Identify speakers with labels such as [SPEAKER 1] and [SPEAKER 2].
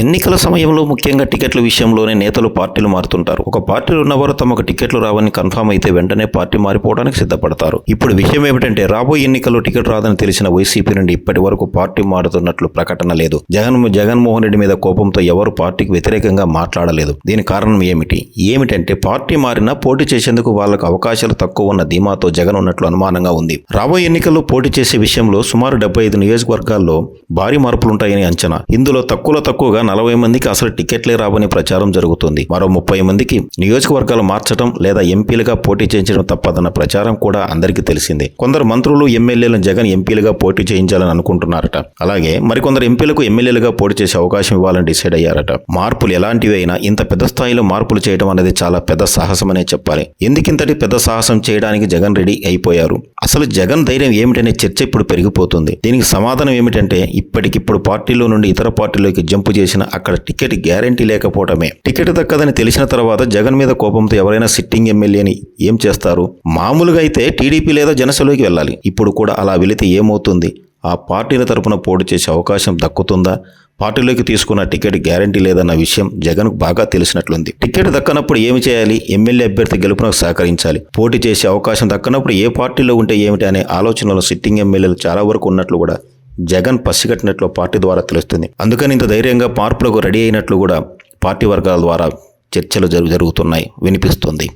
[SPEAKER 1] ఎన్నికల సమయంలో ముఖ్యంగా టికెట్ల విషయంలోనే నేతలు పార్టీలు మారుతుంటారు. ఒక పార్టీలో ఉన్నవారు తమకు టికెట్లు రావని కన్ఫామ్ అయితే వెంటనే పార్టీ మారిపోవడానికి సిద్ధపడతారు. ఇప్పుడు విషయం ఏమిటంటే రాబోయే ఎన్నికల్లో టికెట్ రాదని తెలిసిన వైసీపీ నుండి ఇప్పటి వరకు పార్టీ మారుతున్నట్లు ప్రకటన లేదు. జగన్ జగన్మోహన్ రెడ్డి మీద కోపంతో ఎవరు పార్టీకి వ్యతిరేకంగా మాట్లాడలేదు. దీని కారణం ఏమిటి? ఏమిటంటే పార్టీ మారినా పోటీ చేసేందుకు వాళ్ళకు అవకాశాలు తక్కువ ఉన్న ధీమాతో జగన్ ఉన్నట్లు అనుమానంగా ఉంది. రాబోయే ఎన్నికల్లో పోటీ చేసే విషయంలో సుమారు డెబ్బై ఐదు నియోజకవర్గాల్లో భారీ మార్పులుంటాయని అంచనా. ఇందులో తక్కువలో తక్కువగా నలభై మందికి అసలు టికెట్లే రావని ప్రచారం జరుగుతుంది. మరో ముప్పై మందికి నియోజకవర్గాలు మార్చడం లేదా ఎంపీలుగా పోటీ చేయించడం తప్పదన్న ప్రచారం కూడా అందరికీ తెలిసిందే. కొందరు మంత్రులు ఎమ్మెల్యేలను జగన్ ఎంపీలుగా పోటీ చేయించాలని అనుకుంటున్నారట. అలాగే మరికొందరు ఎంపీలకు ఎమ్మెల్యేలుగా పోటీ చేసే అవకాశం ఇవ్వాలని డిసైడ్ అయ్యారట. మార్పులు ఎలాంటివి అయినా ఇంత పెద్ద స్థాయిలో మార్పులు చేయడం అనేది చాలా పెద్ద సాహసమనే చెప్పాలి. ఎందుకింతటి పెద్ద సాహసం చేయడానికి జగన్ రెడీ అయిపోయారు? అసలు జగన్ ధైర్యం ఏమిటనే చర్చ ఇప్పుడు పెరిగిపోతుంది. దీనికి సమాధానం ఏమిటంటే ఇప్పటికిప్పుడు పార్టీలో నుండి ఇతర పార్టీలోకి జంపు తెలిసిన అక్కడ టికెట్ గ్యారంటీ లేకపోవటమే టికెట్ దక్కదని తెలిసిన తర్వాత జగన్ మీద కోపంతో ఎవరైనా సిట్టింగ్ ఎమ్మెల్యేని ఏం చేస్తారు? మామూలుగా అయితే టీడీపీ లేదా జనసేనలోకి వెళ్ళాలి. ఇప్పుడు కూడా అలా వెళితే ఏమవుతుంది? ఆ పార్టీల తరపున పోటీ చేసే అవకాశం దక్కుతుందా? పార్టీలోకి తీసుకున్న టికెట్ గ్యారంటీ లేదన్న విషయం జగన్కు బాగా తెలిసినట్లుంది. టికెట్ దక్కనప్పుడు ఏమి చేయాలి? ఎమ్మెల్యే అభ్యర్థి గెలుపునకు సహకరించాలి. పోటీ చేసే అవకాశం దక్కనప్పుడు ఏ పార్టీలో ఉంటే ఏమిటి అనే ఆలోచనలో సిట్టింగ్ ఎమ్మెల్యేలు చాలా వరకు ఉన్నట్లు కూడా జగన్ పసిగట్టినట్లు పార్టీ ద్వారా తెలుస్తుంది. అందుకని ఇంత ధైర్యంగా మార్పులకు రెడీ అయినట్లు కూడా పార్టీ వర్గాల ద్వారా చర్చలు జరుగు జరుగుతున్నాయి. వినిపిస్తుంది.